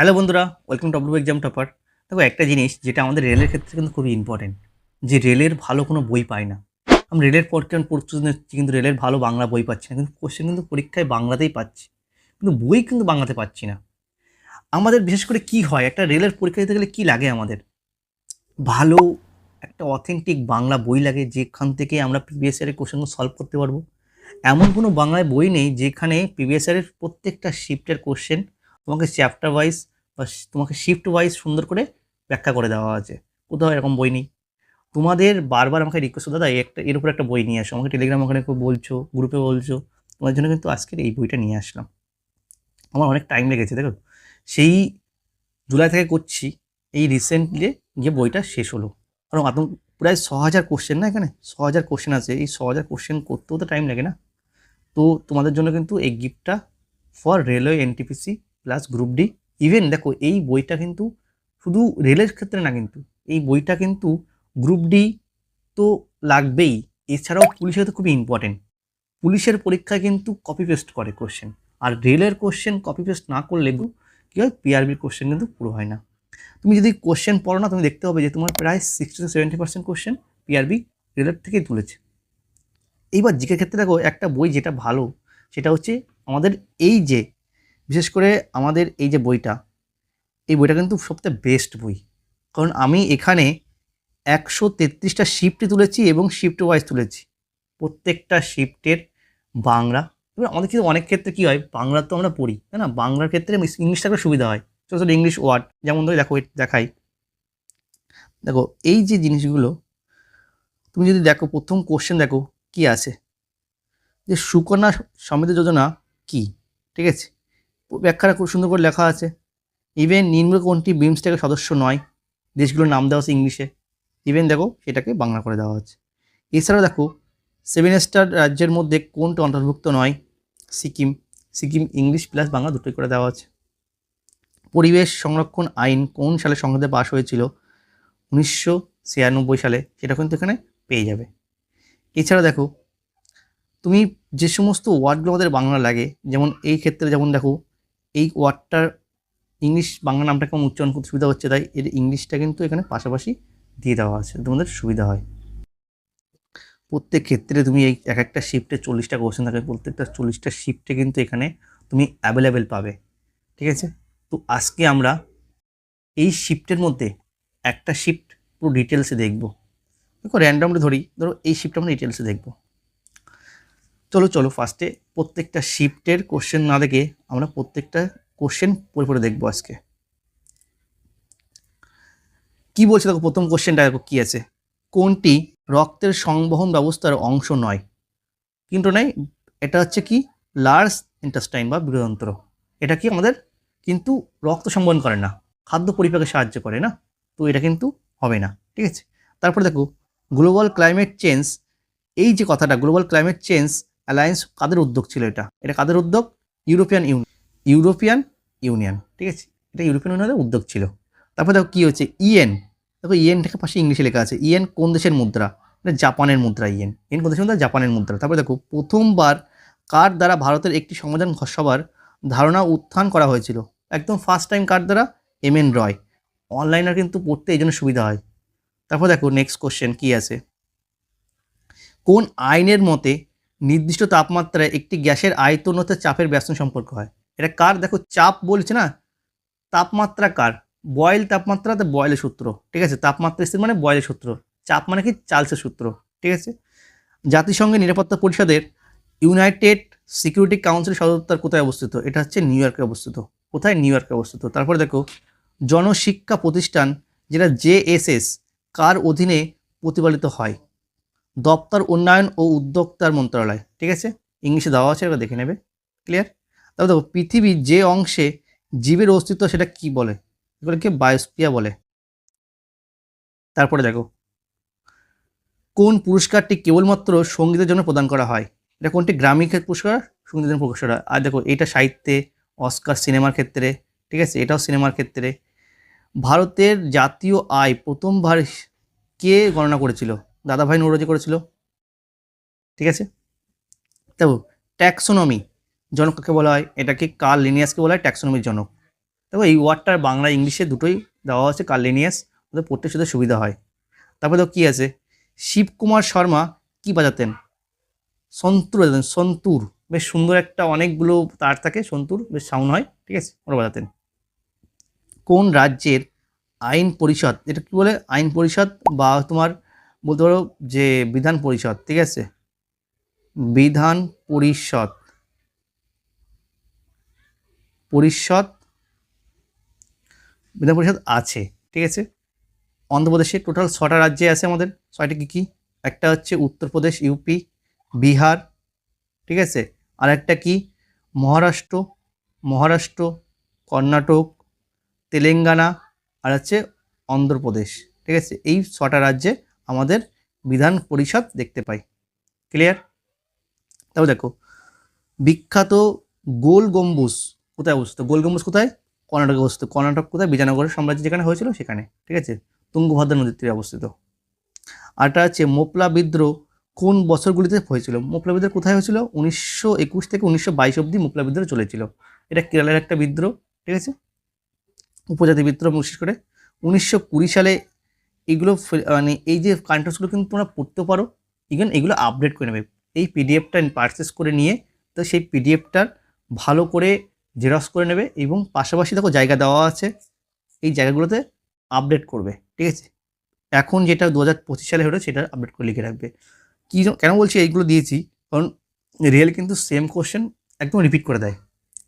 Hello বন্ধুরা welcome to exam topper দেখো, একটা জিনিস যেটা আমাদের রেলের ক্ষেত্রে কিন্তু খুবই ইম্পর্টেন্ট যে রেলের ভালো কোনো বই পাই না। আমি রেলের পরীক্ষা প্রস্তুতি নিচ্ছি কিন্তু রেলের ভালো বাংলা বই পাচ্ছি না। কিন্তু কোশ্চেন কিন্তু পরীক্ষায় বাংলাতেই পাচ্ছি, কিন্তু বই কিন্তু বাংলাতে পাচ্ছি না। আমাদের বিশেষ করে কি হয়, একটা রেলের পরীক্ষা দিতে গেলে কী লাগে আমাদের? ভালো একটা অথেন্টিক বাংলা বই লাগে, যেখান থেকে আমরা প্রিভিয়াস ইয়ারের কোশ্চেনগুলো সলভ করতে পারব। এমন কোনো বাংলায় বই নেই, যেখানে প্রিভিয়াস প্রত্যেকটা শিফটের কোশ্চেন তোমাকে চ্যাপ্টার ওয়াইজ বা তোমাকে শিফট ওয়াইজ সুন্দর করে ব্যাখ্যা করে দেওয়া আছে। কোথাও এরকম বই নেই। তোমাদের বারবার আমাকে রিকোয়েস্ট দাদা একটা, এর উপর একটা বই নিয়ে আসো। আমাকে টেলিগ্রাম ওখানে বলছো গ্রুপে বলছো। তোমার জন্য কিন্তু আজকের এই বইটা নিয়ে আসলাম। আমার অনেক টাইম লেগেছে, দেখো। সেই জুলাই থেকে করছি, এই রিসেন্টলি গিয়ে বইটা শেষ হলো। কারণ আপনি প্রায় ছ হাজার কোশ্চেন না এখানে? ছ হাজার কোশ্চেন আছে। এই ছ হাজার কোশ্চেন করতেও তো টাইম লাগে না। তো তোমাদের জন্য কিন্তু এই গিফটটা for railway NTPC plus group D even দেখো, এই বইটা কিন্তু শুধু রেলের ক্ষেত্রে না কিন্তু, এই বইটা কিন্তু গ্রুপ ডি তো লাগবেই। এছাড়াও পুলিশের তো খুবই ইম্পর্টেন্ট পুলিশের পরীক্ষায় কিন্তু কপি পেস্ট করে কোশ্চেন আর রেলের কোশ্চেন কপি পেস্ট না করলে কী হয়? পিআরবির কোশ্চেন কিন্তু পুরো হয় না। তুমি যদি কোশ্চেন পড়ো না, তুমি দেখতে হবে যে তোমার প্রায় sixty seventy percent question PRB রেলের থেকেই তুলেছে। এইবার জিকের ক্ষেত্রে দেখো, একটা বই যেটা ভালো, সেটা হচ্ছে আমাদের এই যে বিশেষ করে আমাদের এই যে বইটা, এই বইটা কিন্তু সবথেকে বেস্ট বই। কারণ আমি এখানে একশো তেত্রিশটা শিফট তুলেছি এবং শিফট ওয়াইজ তুলেছি। প্রত্যেকটা শিফটের বাংলা এবার আমাদের কিন্তু অনেক ক্ষেত্রে কী হয়, বাংলা তো আমরা পড়ি, তাই না? বাংলার ক্ষেত্রে ইংলিশটা একটা সুবিধা হয়। ছোটো ছোটো ইংলিশ ওয়ার্ড যেমন ধরে দেখো দেখাই। দেখো, এই যে জিনিসগুলো, তুমি যদি দেখো, প্রথম কোশ্চেন দেখো, কি আছে? যে সুকন্যা সমৃদ্ধ যোজনা কি? ঠিক আছে? ব্যাখ্যাটা খুব সুন্দর করে লেখা আছে। ইভেন নিম্ন কোনটি বিমস্টেকের সদস্য নয়, দেশগুলোর নাম দেওয়া আছে ইংলিশে। ইভেন দেখো, সেটাকে বাংলা করে দেওয়া আছে এছাড়াও দেখো সেভেন স্টার রাজ্যের মধ্যে কোনটা অন্তর্ভুক্ত নয়? সিকিম। সিকিম, ইংলিশ প্লাস বাংলা দুটোই করে দেওয়া আছে। পরিবেশ সংরক্ষণ আইন কোন সালে সংসদে পাশ হয়েছিল? উনিশশো ছিয়ানব্বই সালে, সেটা কিন্তু এখানে পেয়ে যাবে। এছাড়া দেখো, তুমি যে সমস্ত ওয়ার্ডগুলো আমাদের বাংলা লাগে, যেমন এই ক্ষেত্রে যেমন দেখো এই ওয়ার্ডটার ইংলিশ বাংলা নামটা কেমন উচ্চারণ করতে সুবিধা হচ্ছে, তাই এর ইংলিশটা কিন্তু এখানে পাশাপাশি দিয়ে দেওয়া আছে তোমাদের সুবিধা হয়। প্রত্যেক ক্ষেত্রে তুমি এই এক একটা শিফটে চল্লিশটা কোশ্চেন থাকে, প্রত্যেকটা চল্লিশটা শিফটে কিন্তু এখানে তুমি অ্যাভেলেবেল পাবে, ঠিক আছে? তো আজকে আমরা এই শিফটের মধ্যে একটা শিফট পুরো ডিটেলসে দেখব। দেখো র্যান্ডমলি ধরি, ধরো এই শিফট আমরা ডিটেলসে দেখব। চলো চলো ফার্স্টে প্রত্যেকটা শিফটের কোশ্চেন না দেখে আমরা প্রত্যেকটা কোশ্চেন পড়ে পড়ে দেখব আজকে। কি বলছে দেখো, প্রথম কোশ্চেনটা দেখো কি আছে? কোনটি রক্তের সংবহন ব্যবস্থার অংশ নয়? কিন্তু নয় এটা হচ্ছে কি? লার্জ ইন্টাস্টাইন বা বৃহদন্ত্র। এটা কি আমাদের কিন্তু রক্ত সংবহন করে না, খাদ্য পরিপাকে সাহায্য করে না, তো এটা কিন্তু হবে না, ঠিক আছে? তারপরে দেখো গ্লোবাল ক্লাইমেট চেঞ্জ এই যে কথাটা গ্লোবাল ক্লাইমেট চেঞ্জ অ্যালায়েন্স কাদের উদ্যোগ ছিল এটা? এটা কাদের উদ্যোগ? ইউরোপিয়ান ইউনিয়ন ইউরোপিয়ান ইউনিয়ন ঠিক আছে? এটা ইউরোপিয়ান ইউনিয়নের উদ্যোগ ছিল। তারপর দেখো কী হচ্ছে? ইএন দেখো ইএনটাকে পাশে ইংলিশে লেখা আছে। ইএন কোন দেশের মুদ্রা? এটা জাপানের মুদ্রা ইএন ইএন কোন দেশের মুদ্রা? জাপানের মুদ্রা। তারপরে দেখো, প্রথমবার কার দ্বারা ভারতের একটি সমাধান সভার ধারণা উত্থান করা হয়েছিল? একদম ফার্স্ট টাইম কার দ্বারা? এম এন রয় অনলাইনে কিন্তু পড়তে এই জন্য সুবিধা হয়। তারপর দেখো নেক্সট কোশ্চেন কি আছে? কোন আইনের মতে নির্দিষ্ট তাপমাত্রায় একটি গ্যাসের আয়তন হতে চাপের ব্যস্ত সম্পর্ক হয়। এটা কার? দেখো, চাপ বলছে না, তাপমাত্রা কার? বয়েল তাপমাত্রা তো বয়েলের সূত্র, ঠিক আছে? তাপমাত্রা স্থির মানে বয়েলের সূত্র, চাপ মানে কি? চার্লসের সূত্র, ঠিক আছে? জাতিসংঘের নিরাপত্তা পরিষদের ইউনাইটেড সিকিউরিটি কাউন্সিল সদর কোথায় অবস্থিত? এটা হচ্ছে নিউ ইয়র্কে অবস্থিত। কোথায়? নিউ ইয়র্কে অবস্থিত। তারপরে দেখো, জনশিক্ষা প্রতিষ্ঠান, যেটা জেএসএস কার অধীনে প্রতিপালিত হয়? দপ্তর, উন্নয়ন ও উদ্যোক্তার মন্ত্রণালয়। ঠিক আছে? ইংলিশে দেওয়া আছে দেখে নেবে। ক্লিয়ার তারপর দেখো, পৃথিবীর যে অংশে জীবের অস্তিত্ব সেটা কি বলে? এগুলোকে বায়োস্পিয়া বলে। তারপরে দেখো, কোন পুরস্কারটি কেবলমাত্র সঙ্গীতের জন্য প্রদান করা হয়? এটা কোনটি? গ্রামীণ পুরস্কার, সঙ্গীতের জন্য পুরস্কার। আর দেখো, এটা সাহিত্যে, অস্কার সিনেমার ক্ষেত্রে, ঠিক আছে? এটাও সিনেমার ক্ষেত্রে। ভারতের জাতীয় আয় প্রথমবার কে গণনা করেছিল? দাদাভাই নৌরজি করেছিল। ঠিক আছে? দেখো ট্যাক্সোনমি জনককে বলা হয়? এটাকে কার্ল লিনিয়াসকে বলা হয় ট্যাক্সোনমির জনক। দেখো, এই ওয়ার্ডটার বাংলা ইংলিশে দুটোই দেওয়া আছে কার্লিনিয়াস ওদের পড়তে শুধু সুবিধা হয়। তারপরে দেখো, কী আছে? শিবকুমার শর্মা কি বাজাতেন? সন্তুর বাজাতেন, সন্তুর। বেশ সুন্দর একটা অনেকগুলো তার থাকে, সন্তুর, বেশ সাউন্ড হয়, ঠিক আছে? ওরা বাজাতেন। কোন রাজ্যের আইন পরিষদ, এটা কি বলে? আইন পরিষদ বা তোমার বলতে পারো যে বিধান পরিষদ, ঠিক আছে? বিধান পরিষদ। পরিষদ, বিধান পরিষদ আছে, ঠিক আছে? অন্ধ্রপ্রদেশে টোটাল ছটা রাজ্যে আছে আমাদের। ছয়টা কী কী? একটা হচ্ছে উত্তরপ্রদেশ ইউপি বিহার, ঠিক আছে? আর একটা কি? মহারাষ্ট্র মহারাষ্ট্র, কর্ণাটক, তেলেঙ্গানা, আর হচ্ছে অন্ধ্রপ্রদেশ, ঠিক আছে? এই ছটা রাজ্যে আমাদের বিধান পরিষদ দেখতে পাই। ক্লিয়ার তারপর দেখো, বিখ্যাত গোল গম্বুজ কোথায় অবস্থিত? গোল গম্বুজ কোথায়? কর্ণাটকে অবস্থিত। কর্ণাটক কোথায়? বিজয়নগরের সাম্রাজ্য যেখানে হয়েছিল সেখানে, ঠিক আছে? তুঙ্গভদ্রা নদীর তীরে অবস্থিত। আরটা হচ্ছে মোপলা বিদ্রোহ, কোন বছরগুলিতে হয়েছিল? মোপলা বিদ্রোহ কোথায় হয়েছিল? উনিশশো একুশ থেকে উনিশশো বাইশ অব্দি মোপলা বিদ্রোহ চলেছিল। এটা কেরালার একটা বিদ্রোহ, ঠিক আছে? উপজাতি বিদ্রোহ বিশেষ করে। উনিশশো কুড়ি সালে এগুলো মানে এই যে কান্ট্রাসগুলো কিন্তু তোমরা পড়তে পারো ইভেন এগুলো আপডেট করে নেবে। এই পিডিএফটা পারচেস করে নিয়ে, তো সেই পিডিএফটার ভালো করে জেরক্স করে নেবে এবং পাশাপাশি দেখো জায়গা দেওয়া আছে, এই জায়গাগুলোতে আপডেট করবে, ঠিক আছে? এখন যেটা দু হাজার পঁচিশ সালে হলো সেটা আপডেট করে লিখে রাখবে। কী কেন বলছি এইগুলো দিয়েছি? কারণ রিয়েল কিন্তু সেম কোশ্চেন একদম রিপিট করে দেয়।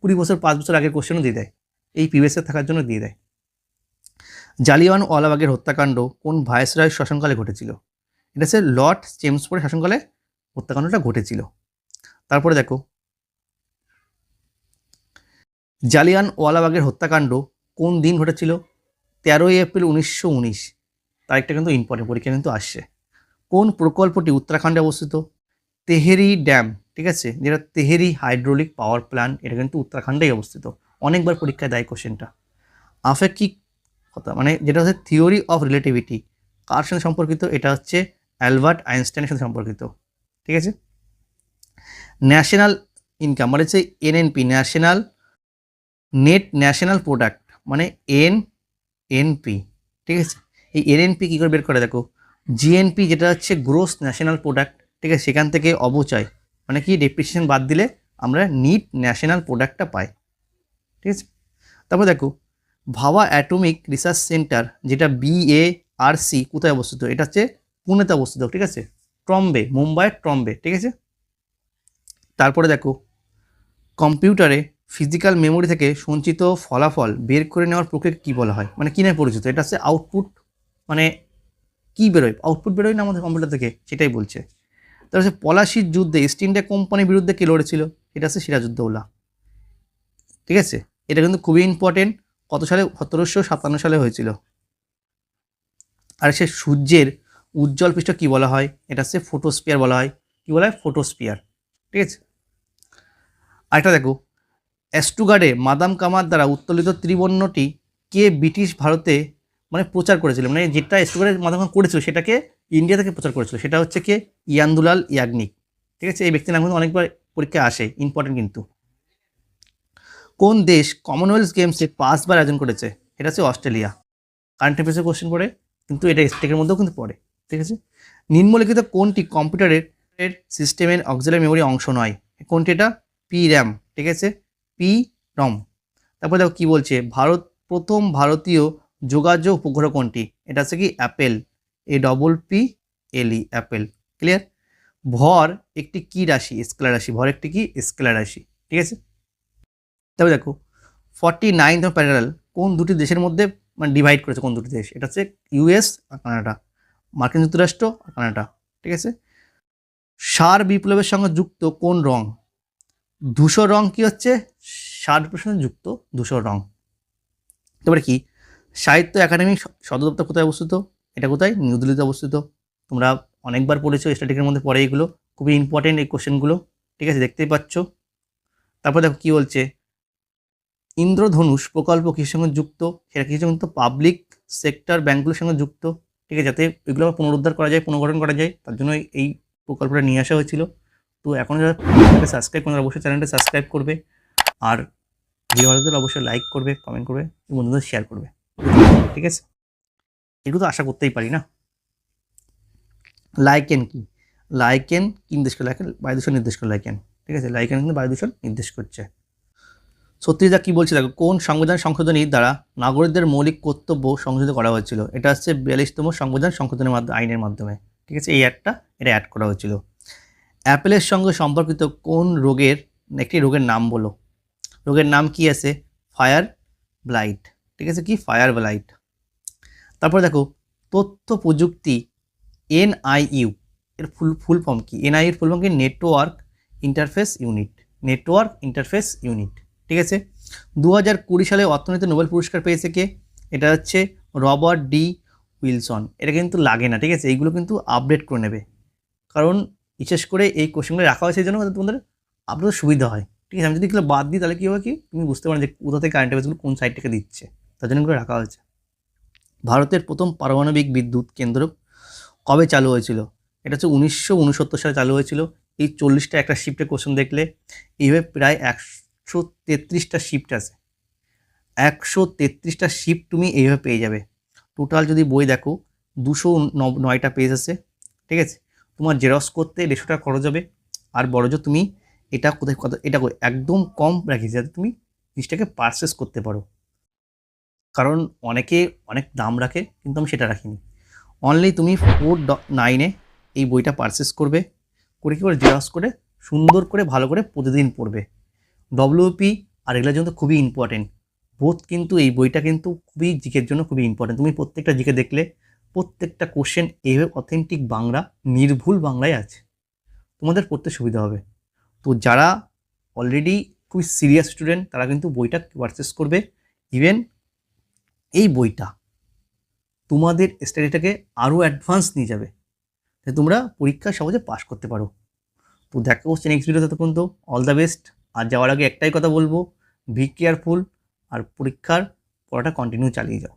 কুড়ি বছর, পাঁচ বছর আগের কোশ্চেনও দিয়ে দেয়। এই প্রিভিয়াসে থাকার জন্য দিয়ে দেয়। জালিয়ান ওয়ালাবাগের হত্যাকাণ্ড কোন ভাইসরয়ের শাসনকালে ঘটেছিল? এটা হচ্ছে লর্ড চেমসফোর্ডের শাসনকালে হত্যাকাণ্ডটা ঘটেছিল। তারপরে দেখো। জালিয়ান ওয়ালাবাগের হত্যাকাণ্ড কোন দিন ঘটেছিল? তেরোই এপ্রিল উনিশশো উনিশ। তারিখটা কিন্তু ইম্পর্টেন্ট পরীক্ষা কিন্তু আসছে। কোন প্রকল্পটি উত্তরাখণ্ডে অবস্থিত? তেহেরি ড্যাম, ঠিক আছে? যেটা তেহেরি হাইড্রোলিক পাওয়ার প্ল্যান্ট, এটা কিন্তু উত্তরাখণ্ডেই অবস্থিত। অনেকবার পরীক্ষায় দেয় কোশ্চেনটা আফেক্ষিক কথা। মানে যেটা হচ্ছে থিওরি অফ রিলেটিভিটি কার সঙ্গে সম্পর্কিত? এটা হচ্ছে অ্যালবার্ট আইনস্টাইনের সাথে সম্পর্কিত। ঠিক আছে? ন্যাশনাল ইনকাম মানে হচ্ছে NNP, national, net national product মানে এন, এনপি। ঠিক আছে? এই এনএনপি কী করে বের করে? দেখো, জিএনপি যেটা হচ্ছে গ্রোস ন্যাশনাল প্রোডাক্ট, ঠিক আছে? সেখান থেকে অবচয় মানে কি? ডেপ্রিসিয়েশন বাদ দিলে আমরা নিট ন্যাশনাল প্রোডাক্টটা পাই। ঠিক আছে? তারপর দেখো ভাবা অ্যাটমিক রিসার্চ সেন্টার, যেটা বিএআরসি কোথায় অবস্থিত? এটা হচ্ছে পুনেতে অবস্থিত, ঠিক আছে? ট্রম্বে, মুম্বাইয়ের ট্রম্বে, ঠিক আছে? তারপরে দেখো, কম্পিউটারে ফিজিক্যাল মেমোরি থেকে সঞ্চিত ফলাফল বের করে নেওয়ার প্রক্রিয়া কী বলা হয়? মানে কী নামে পরিচিত? এটা হচ্ছে আউটপুট মানে কী বেরোয়? আউটপুট বেরোয় না আমাদের কম্পিউটার থেকে? সেটাই বলছে। তার হচ্ছে পলাশির যুদ্ধে ইস্ট ইন্ডিয়া কোম্পানির বিরুদ্ধে কে লড়েছিল? এটা হচ্ছে সিরাজউদ্দৌলা, ঠিক আছে? এটা কিন্তু খুবই ইম্পর্টেন্ট কত সালে? সতেরোশো সাতান্ন সালে হয়েছিল। আর সে সূর্যের উজ্জ্বল পৃষ্ঠ কী বলা হয়? এটা হচ্ছে ফোটোস্পিয়ার বলা হয়। কী বলা হয়? ফোটোস্পিয়ার ঠিক আছে? আরেকটা দেখো। অ্যাস্টুগার্ডে মাদাম কামার দ্বারা উত্তোলিত ত্রিবর্ণটি কে ব্রিটিশ ভারতে মানে প্রচার করেছিল? মানে যেটা অ্যাস্টুগার্ডে মাদাম কামার করেছিল, সেটাকে ইন্ডিয়া থেকে প্রচার করেছিল। সেটা হচ্ছে কে? ইয়ান্দুলাল ইয়াগনিক। ঠিক আছে? এই ব্যক্তির নাম কিন্তু অনেকবার পরীক্ষায় আসে। ইম্পর্টেন্ট কিন্তু। কোন দেশ কমনওয়েলথ গেমসে পাঁচবার আয়োজন করেছে? এটা হচ্ছে অস্ট্রেলিয়া। কারেন্ট অ্যাফেয়ার্সের কোশ্চেন পড়ে, কিন্তু এটা স্টেকের মধ্যেও কিন্তু পড়ে, ঠিক আছে? নিম্নলিখিত কোনটি কম্পিউটারের সিস্টেমের অক্সিলারি মেমোরি অংশ নয়? কোনটি এটা? পি র্যাম ঠিক আছে? পি রম তারপর দেখো কী বলছে? ভারত, প্রথম ভারতীয় যোগাযোগ উপগ্রহ কোনটি? এটা হচ্ছে কি apple A double P L E apple clear ভর একটি কি রাশি? স্কেলার রাশি। ভর একটি কি? স্কেলার রাশি। ঠিক আছে? তবে দেখো ফর্টি নাইনথ প্যারাল কোন দুটি দেশের মধ্যে মানে ডিভাইড করেছে কোন দুটি দেশ? এটা হচ্ছে ইউএস আর কানাডা মার্কিন যুক্তরাষ্ট্র আর কানাডা ঠিক আছে? সার বিপ্লবের সঙ্গে যুক্ত কোন রং? ধূসর রং কি হচ্ছে? সার বিপ্লবের সঙ্গে যুক্ত ধূসর রং। তারপরে কি? সাহিত্য একাডেমি সদর দপ্তর কোথায় অবস্থিত? এটা কোথায়? নিউ দিল্লিতে অবস্থিত। তোমরা অনেকবার পড়েছো স্ট্যাটিকের মধ্যে পড়ে এগুলো। খুবই ইম্পর্টেন্ট এই কোশ্চেনগুলো ঠিক আছে? দেখতেই পাচ্ছ। তারপর দেখো কী বলছে? ইন্দ্রধনুষ প্রকল্প কিসের সঙ্গে যুক্ত? সেটা কিছু কিন্তু পাবলিক সেক্টর ব্যাঙ্কগুলোর সঙ্গে যুক্ত। ঠিক আছে, যাতে এগুলো পুনরুদ্ধার করা যায়, পুনর্গঠন করা যায়, তার জন্য এই প্রকল্পটা নিয়ে আসা হয়েছিল। তো এখন যারা সাবস্ক্রাইব করে অবশ্যই চ্যানেলটা সাবস্ক্রাইব করবে। আর ভিডিও ভালো অবশ্যই লাইক করবে কমেন্ট করবে বন্ধুদের শেয়ার করবে। ঠিক আছে? এগুলো তো আশা করতেই পারি না। লাইকেন কি? লাইকেন কি নির্দেশ করে? লাইকেন বায়ু দূষণ নির্দেশ করে। লাইকেন ঠিক আছে? লাইকেন কিন্তু বায়ু দূষণ নির্দেশ করছে। সত্যিদা কি বলছে? দেখো, কোন সংবিধান সংশোধনীর দ্বারা নাগরিকদের মৌলিক কর্তব্য সংশোধিত করা হয়েছিল? এটা হচ্ছে বিয়াল্লিশতম সংবিধান সংশোধনের মাধ্যমে, আইনের মাধ্যমে। ঠিক আছে? এই অ্যাডটা, এটা অ্যাড করা হয়েছিল। অ্যাপেলের সঙ্গে সম্পর্কিত কোন রোগের, একটি রোগের নাম বলো। রোগের নাম কি আছে? Fire blight. ঠিক আছে কি? Fire blight. তারপর দেখো, তথ্য প্রযুক্তি, এনআইইউ, এর ফুল ফুল ফর্ম কি? এনআই এর ফুল ফর্ম কি? Network interface unit. Network interface unit. ঠিক আছে? দু হাজার কুড়ি সালে অর্থনীতি নোবেল পুরস্কার পেয়েছে কে? এটা হচ্ছে রবার্ট ডি উইলসন। এটা কিন্তু লাগে না, ঠিক আছে? এইগুলো কিন্তু আপডেট করে নেবে। কারণ বিশেষ করে এই কোশ্চেনগুলো রাখা হয়েছে এই জন্য তোমাদের আপনাদের সুবিধা হয়। ঠিক আছে? আমি যদি এগুলো বাদ দিই, তাহলে কী হবে কি? তুমি বুঝতে পারো যে কোথা থেকে কারেন্ট অ্যাফেয়ার্সগুলো কোন সাইড থেকে দিচ্ছে। তার জন্য এগুলো রাখা হয়েছে। ভারতের প্রথম পারমাণবিক বিদ্যুৎ কেন্দ্র কবে চালু হয়েছিল? এটা হচ্ছে উনিশশো উনসত্তর সালে চালু হয়েছিল। এই চল্লিশটা একটা শিফটের কোশ্চেন দেখলে, এইভাবে প্রায় একশো তেত্রিশটা শিফট আছে। একশো তেত্রিশটা শিফট তুমি এইভাবে পেয়ে যাবে। টোটাল যদি বই দেখো, দুশো নয়টা পেজ আছে, ঠিক আছে? তোমার জেরক্স করতে দেড়শো টাকা খরচ হবে। আর বড় যে তুমি এটা কোথায় কত এটা একদম কম রাখি, যাতে তুমি জিনিসটাকে পারচেস করতে পারো। কারণ অনেকে অনেক দাম রাখে, কিন্তু আমি সেটা রাখিনি। অনলি তুমি ফোর নাইনে এই বইটা পারচেস করবে। করে কী করে জেরক্স করে সুন্দর করে, ভালো করে প্রতিদিন পড়বে। ডব্লিউপি আর এগুলোর জন্য খুবই ইম্পর্টেন্ট বোধ কিন্তু এই বইটা কিন্তু খুবই জিকের জন্য খুবই ইম্পর্টেন্ট তুমি প্রত্যেকটা জিকে দেখলে প্রত্যেকটা কোশ্চেন এইভাবে অথেন্টিক বাংলা, নির্ভুল বাংলায় আছে। তোমাদের পড়তে সুবিধা হবে। তো যারা অলরেডি খুবই সিরিয়াস স্টুডেন্ট তারা কিন্তু বইটা পারচেস করবে। ইভেন এই বইটা তোমাদের স্টাডিটাকে আরও অ্যাডভান্স নিয়ে যাবে। যাতে তোমরা পরীক্ষা সহজে পাস করতে পারো। তো দেখা হচ্ছে নেক্সট ভিডিওতে তখন তো অল দ্য বেস্ট আর যাওয়ার আগে একটাই কথা বলব বি কেয়ারফুল আর পরীক্ষার পড়াটা কন্টিনিউ চালিয়ে যাও।